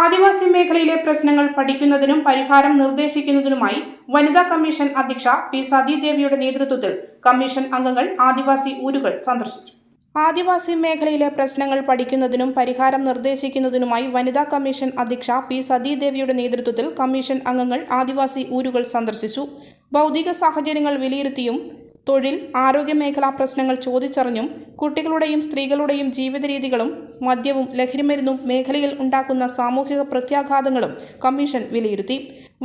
ആദിവാസി മേഖലയിലെ പ്രശ്നങ്ങൾ പഠിക്കുന്നതിനും പരിഹാരം നിർദ്ദേശിക്കുന്നതിനുമായി വനിതാ കമ്മീഷൻ അധ്യക്ഷ പി സതീദേവിയുടെ നേതൃത്വത്തിൽ കമ്മീഷൻ അംഗങ്ങൾ ആദിവാസി ഊരുകൾ സന്ദർശിച്ചു. ആദിവാസി മേഖലയിലെ പ്രശ്നങ്ങൾ പഠിക്കുന്നതിനും പരിഹാരം നിർദ്ദേശിക്കുന്നതിനുമായി വനിതാ കമ്മീഷൻ അധ്യക്ഷ പി സതീദേവിയുടെ നേതൃത്വത്തിൽ കമ്മീഷൻ അംഗങ്ങൾ ആദിവാസി ഊരുകൾ സന്ദർശിച്ചു. ഭൗതിക സാഹചര്യങ്ങൾ വിലയിരുത്തിയും തൊഴിൽ ആരോഗ്യമേഖലാ പ്രശ്നങ്ങൾ ചോദിച്ചറിഞ്ഞും കുട്ടികളുടെയും സ്ത്രീകളുടെയും ജീവിത രീതികളും മദ്യവും ലഹരിമരുന്നും മേഖലയിൽ ഉണ്ടാക്കുന്ന സാമൂഹിക പ്രത്യാഘാതങ്ങളും കമ്മീഷൻ വിലയിരുത്തി.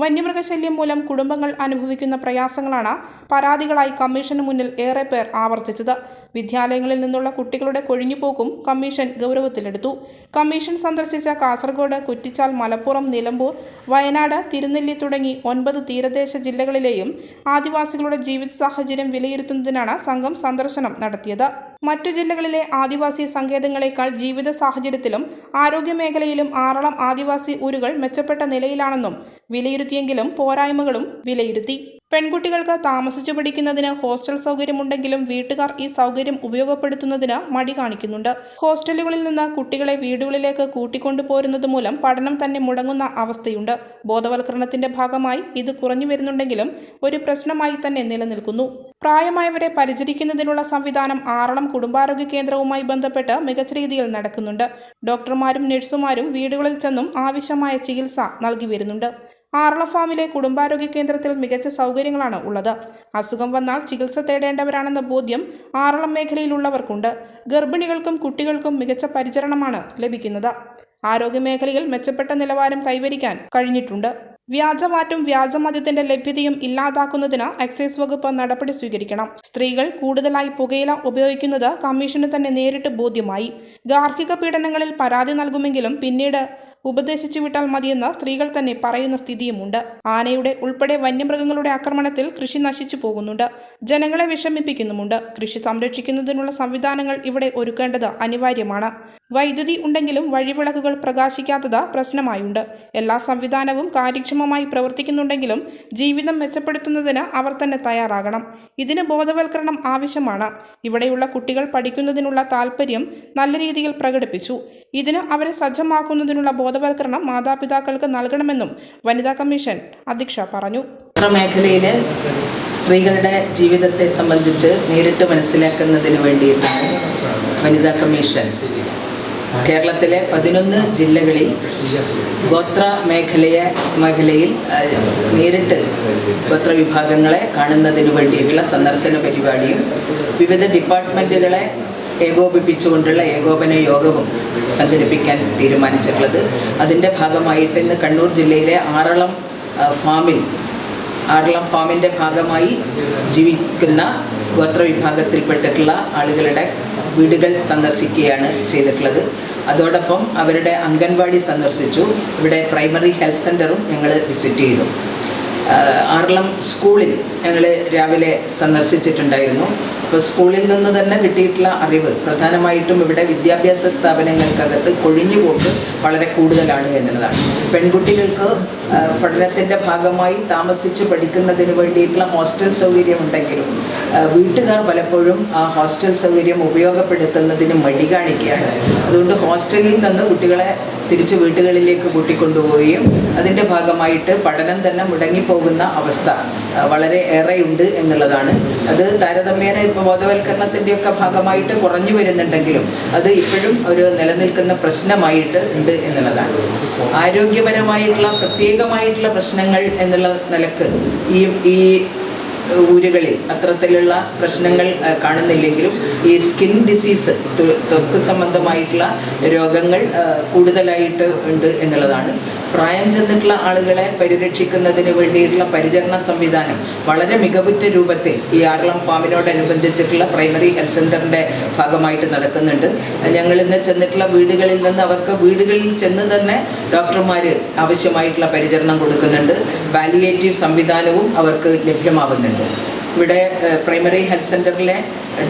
വന്യമൃഗശല്യം മൂലം കുടുംബങ്ങൾ അനുഭവിക്കുന്ന പ്രയാസങ്ങളാണ് പരാതികളായി കമ്മീഷന് മുന്നിൽ ഏറെ പേർ ആവർത്തിച്ചത്. വിദ്യാലയങ്ങളിൽ നിന്നുള്ള കുട്ടികളുടെ കൊഴിഞ്ഞുപോക്കും കമ്മീഷൻ ഗൗരവത്തിലെടുത്തു. കമ്മീഷൻ സന്ദർശിച്ച കാസർഗോഡ് കുറ്റിച്ചാൽ മലപ്പുറം നിലമ്പൂർ വയനാട് തിരുനെല്ലി തുടങ്ങി ഒൻപത് തീരദേശ ജില്ലകളിലെയും ആദിവാസികളുടെ ജീവിത സാഹചര്യം വിലയിരുത്തുന്നതിനാണ് സംഘം സന്ദർശനം നടത്തിയത്. മറ്റു ജില്ലകളിലെ ആദിവാസി സങ്കേതങ്ങളെക്കാൾ ജീവിത സാഹചര്യത്തിലും ആരോഗ്യമേഖലയിലും ആറളം ആദിവാസി ഊരുകൾ മെച്ചപ്പെട്ട നിലയിലാണെന്നും വിലയിരുത്തിയെങ്കിലും പോരായ്മകളും വിലയിരുത്തി. പെൺകുട്ടികൾക്ക് താമസിച്ചു പഠിക്കുന്നതിന് ഹോസ്റ്റൽ സൗകര്യമുണ്ടെങ്കിലും വീട്ടുകാർ ഈ സൗകര്യം ഉപയോഗപ്പെടുത്തുന്നതിന് മടി കാണിക്കുന്നുണ്ട്. ഹോസ്റ്റലുകളിൽ നിന്ന് കുട്ടികളെ വീടുകളിലേക്ക് കൂട്ടിക്കൊണ്ടുപോരുന്നത് മൂലം പഠനം തന്നെ മുടങ്ങുന്ന അവസ്ഥയുണ്ട്. ബോധവൽക്കരണത്തിന്റെ ഭാഗമായി ഇത് കുറഞ്ഞു വരുന്നുണ്ടെങ്കിലും ഒരു പ്രശ്നമായി തന്നെ നിലനിൽക്കുന്നു. പ്രായമായവരെ പരിചരിക്കുന്നതിനുള്ള സംവിധാനം ആറളം കുടുംബാരോഗ്യ കേന്ദ്രവുമായി ബന്ധപ്പെട്ട് മികച്ച രീതിയിൽ നടക്കുന്നുണ്ട്. ഡോക്ടർമാരും നഴ്സുമാരും വീടുകളിൽ ചെന്നും ആവശ്യമായ ചികിത്സ നൽകി വരുന്നുണ്ട്. ആറള ഫാമിലെ കുടുംബാരോഗ്യ കേന്ദ്രത്തിൽ മികച്ച സൗകര്യങ്ങളാണ് ഉള്ളത്. അസുഖം വന്നാൽ ചികിത്സ തേടേണ്ടവരാണെന്ന ബോധ്യം ആറളം മേഖലയിലുള്ളവർക്കുണ്ട്. ഗർഭിണികൾക്കും കുട്ടികൾക്കും മികച്ച പരിചരണമാണ് ലഭിക്കുന്നത്. ആരോഗ്യമേഖലയിൽ മെച്ചപ്പെട്ട നിലവാരം കൈവരിക്കാൻ കഴിഞ്ഞിട്ടുണ്ട്. വ്യാജമാറ്റും വ്യാജമദ്യത്തിന്റെ ലഭ്യതയും ഇല്ലാതാക്കുന്നതിന് എക്സൈസ് വകുപ്പ് നടപടി സ്വീകരിക്കണം. സ്ത്രീകൾ കൂടുതലായി പുകയില ഉപയോഗിക്കുന്നത് കമ്മീഷന് തന്നെ നേരിട്ട് ബോധ്യമായി. ഗാർഹിക പീഡനങ്ങളിൽ പരാതി നൽകുമെങ്കിലും പിന്നീട് ഉപദേശിച്ചു വിട്ടാൽ മതിയെന്ന് സ്ത്രീകൾ തന്നെ പറയുന്ന സ്ഥിതിയുമുണ്ട്. ആനയുടെ ഉൾപ്പെടെ വന്യമൃഗങ്ങളുടെ ആക്രമണത്തിൽ കൃഷി നശിച്ചു പോകുന്നുണ്ട്. ജനങ്ങളെ വിഷമിപ്പിക്കുന്നുമുണ്ട്. കൃഷി സംരക്ഷിക്കുന്നതിനുള്ള സംവിധാനങ്ങൾ ഇവിടെ ഒരുക്കേണ്ടത് അനിവാര്യമാണ്. വൈദ്യുതി ഉണ്ടെങ്കിലും വഴിവിളക്കുകൾ പ്രകാശിക്കാത്തത് പ്രശ്നമായുണ്ട്. എല്ലാ സംവിധാനവും കാര്യക്ഷമമായി പ്രവർത്തിക്കുന്നുണ്ടെങ്കിലും ജീവിതം മെച്ചപ്പെടുത്തുന്നതിന് അവർ തന്നെ തയ്യാറാകണം. ഇതിന് ബോധവൽക്കരണം ആവശ്യമാണ്. ഇവിടെയുള്ള കുട്ടികൾ പഠിക്കുന്നതിനുള്ള താല്പര്യം നല്ല രീതിയിൽ പ്രകടിപ്പിച്ചു. ഇതിന് അവരെ സജ്ജമാക്കുന്നതിനുള്ള ബോധവൽക്കരണം മാതാപിതാക്കൾക്ക് നൽകണമെന്നും വനിതാ കമ്മീഷൻ അധ്യക്ഷ പറഞ്ഞു. മേഖലയിലെ സ്ത്രീകളുടെ ജീവിതത്തെ സംബന്ധിച്ച് നേരിട്ട് മനസ്സിലാക്കുന്നതിന് വേണ്ടിയിട്ടാണ് വനിതാ കമ്മീഷൻ. കേരളത്തിലെ പതിനൊന്ന് ജില്ലകളിൽ ഗോത്ര മേഖലയെ മേഖലയിൽ നേരിട്ട് ഗോത്ര വിഭാഗങ്ങളെ കാണുന്നതിന് വേണ്ടിയിട്ടുള്ള സന്ദർശന പരിപാടിയും വിവിധ ഡിപ്പാർട്ട്മെന്റുകളെ ഏകോപിപ്പിച്ചുകൊണ്ടുള്ള ഏകോപന യോഗവും സംഘടിപ്പിക്കാൻ തീരുമാനിച്ചിട്ടുള്ളത്. അതിന്റെ ഭാഗമായിട്ട് ഇന്ന് കണ്ണൂർ ജില്ലയിലെ ആറളം ഫാമിൽ ആറളം ഫാമിന്റെ ഭാഗമായി ജീവിക്കുന്ന ഗോത്ര വിഭാഗത്തിൽപ്പെട്ടിട്ടുള്ള ആളുകളുടെ വീടുകൾ സന്ദർശിക്കുകയാണ് ചെയ്തിട്ടുള്ളത്. അതോടൊപ്പം അവരുടെ അംഗൻവാടി സന്ദർശിച്ചു. ഇവിടെ പ്രൈമറി ഹെൽത്ത് സെന്ററും ഞങ്ങൾ വിസിറ്റ് ചെയ്തു. ആറളം സ്കൂളിൽ ഞങ്ങൾ രാവിലെ സന്ദർശിച്ചിട്ടുണ്ടായിരുന്നു. അപ്പോൾ സ്കൂളിൽ നിന്ന് തന്നെ കിട്ടിയിട്ടുള്ള അറിവ് പ്രധാനമായിട്ടും ഇവിടെ വിദ്യാഭ്യാസ സ്ഥാപനങ്ങൾക്കകത്ത് കൊഴിഞ്ഞുപോക്ക് വളരെ കൂടുതലാണ് എന്നുള്ളതാണ്. പെൺകുട്ടികൾക്ക് പഠനത്തിന്റെ ഭാഗമായി താമസിച്ച് പഠിക്കുന്നതിന് വേണ്ടിയിട്ടുള്ള ഹോസ്റ്റൽ സൗകര്യം ഉണ്ടെങ്കിലും വീട്ടുകാർ പലപ്പോഴും ആ ഹോസ്റ്റൽ സൗകര്യം ഉപയോഗപ്പെടുത്തുന്നതിന് മടി കാണിക്കുകയാണ്. അതുകൊണ്ട് ഹോസ്റ്റലിൽ നിന്ന് കുട്ടികളെ തിരിച്ച് വീട്ടുകളിലേക്ക് കൂട്ടിക്കൊണ്ടുപോവുകയും അതിന്റെ ഭാഗമായിട്ട് പഠനം തന്നെ മുടങ്ങിപ്പോകുന്ന അവസ്ഥ. വളരെ ഏറെയുണ്ട് എന്നുള്ളതാണ്. അത് താരതമ്യേന ഇപ്പോൾ ബോധവൽക്കരണത്തിന്റെയൊക്കെ ഭാഗമായിട്ട് കുറഞ്ഞു വരുന്നുണ്ടെങ്കിലും അത് ഇപ്പോഴും ഒരു നിലനിൽക്കുന്ന പ്രശ്നമായിട്ട് ഉണ്ട് എന്നുള്ളതാണ്. ആരോഗ്യപരമായിട്ടുള്ള പ്രത്യേകമായിട്ടുള്ള പ്രശ്നങ്ങൾ എന്നുള്ള നിലയ്ക്ക് ഈ ഈ ഊരുകളിൽ അത്തരത്തിലുള്ള പ്രശ്നങ്ങൾ കാണുന്നില്ലെങ്കിലും ഈ സ്കിൻ ഡിസീസ് ത്വ- ത്വക്ക് സംബന്ധമായിട്ടുള്ള രോഗങ്ങൾ കൂടുതലായിട്ട് ഉണ്ട് എന്നുള്ളതാണ്. പ്രായം ചെന്നിട്ടുള്ള ആളുകളെ പരിരക്ഷിക്കുന്നതിന് വേണ്ടിയിട്ടുള്ള പരിചരണ സംവിധാനം വളരെ മികവുറ്റ രൂപത്തിൽ ഈ ആറളം ഫാമിനോടനുബന്ധിച്ചിട്ടുള്ള പ്രൈമറി ഹെൽത്ത് സെന്ററിന്റെ ഭാഗമായിട്ട് നടക്കുന്നുണ്ട്. ഞങ്ങൾ ഇന്ന് ചെന്നിട്ടുള്ള വീടുകളിൽ നിന്ന് അവർക്ക് വീടുകളിൽ ചെന്ന് തന്നെ ഡോക്ടർമാർ ആവശ്യമായിട്ടുള്ള പരിചരണം കൊടുക്കുന്നുണ്ട്. വാലിയേറ്റീവ് സംവിധാനവും അവർക്ക് ലഭ്യമാവുന്നുണ്ട്. ഇവിടെ പ്രൈമറി ഹെൽത്ത് സെന്ററിലെ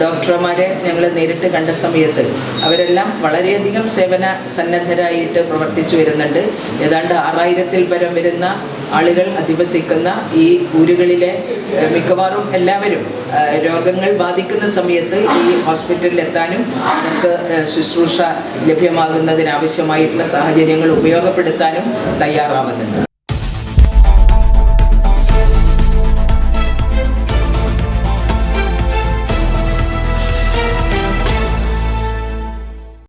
ഡോക്ടർമാരെ ഞങ്ങൾ നേരിട്ട് കണ്ട സമയത്ത് അവരെല്ലാം വളരെയധികം സേവന സന്നദ്ധരായിട്ട് പ്രവർത്തിച്ചു വരുന്നുണ്ട്. ഏതാണ്ട് ആറായിരത്തിൽ പരം വരുന്ന ആളുകൾ അധിവസിക്കുന്ന ഈ ഊരുകളിലെ മിക്കവാറും എല്ലാവരും രോഗങ്ങൾ ബാധിക്കുന്ന സമയത്ത് ഈ ഹോസ്പിറ്റലിൽ എത്താനും നമുക്ക് ശുശ്രൂഷ ലഭ്യമാകുന്നതിനാവശ്യമായിട്ടുള്ള സാഹചര്യങ്ങൾ ഉപയോഗപ്പെടുത്താനും തയ്യാറാവുന്നുണ്ട്.